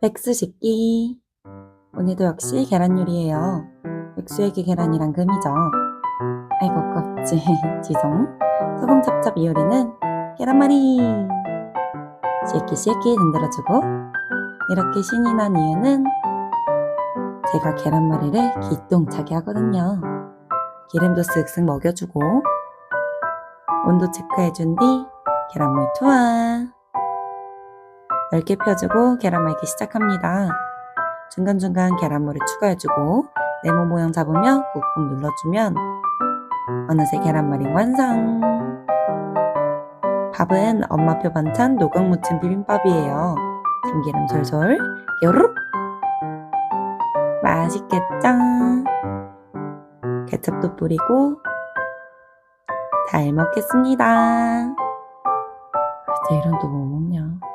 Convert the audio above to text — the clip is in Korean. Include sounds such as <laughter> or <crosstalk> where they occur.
백수 식기. 오늘도 역시 계란 요리예요. 백수에게 계란이란 금이죠. 아이고 껍질 <laughs> 지성. 소금 찹찹 이 요리는 계란말이. 쉐키 쉐키 흔들어주고 이렇게 신이 난 이유는 제가 계란말이를 기똥차게 하거든요. 기름도 쓱쓱 먹여주고 온도 체크해준 뒤 계란물 투하. 넓게 펴주고 계란 말기 시작합니다. 중간중간 계란물을 추가해주고 네모 모양 잡으며 꾹꾹 눌러주면 어느새 계란말이 완성! 밥은 엄마표 반찬 노각 무침 비빔밥이에요. 참기름 솔솔 요르륵 맛있겠죠? 케첩도 뿌리고 잘 먹겠습니다. 이제 이런 또 뭐 먹냐?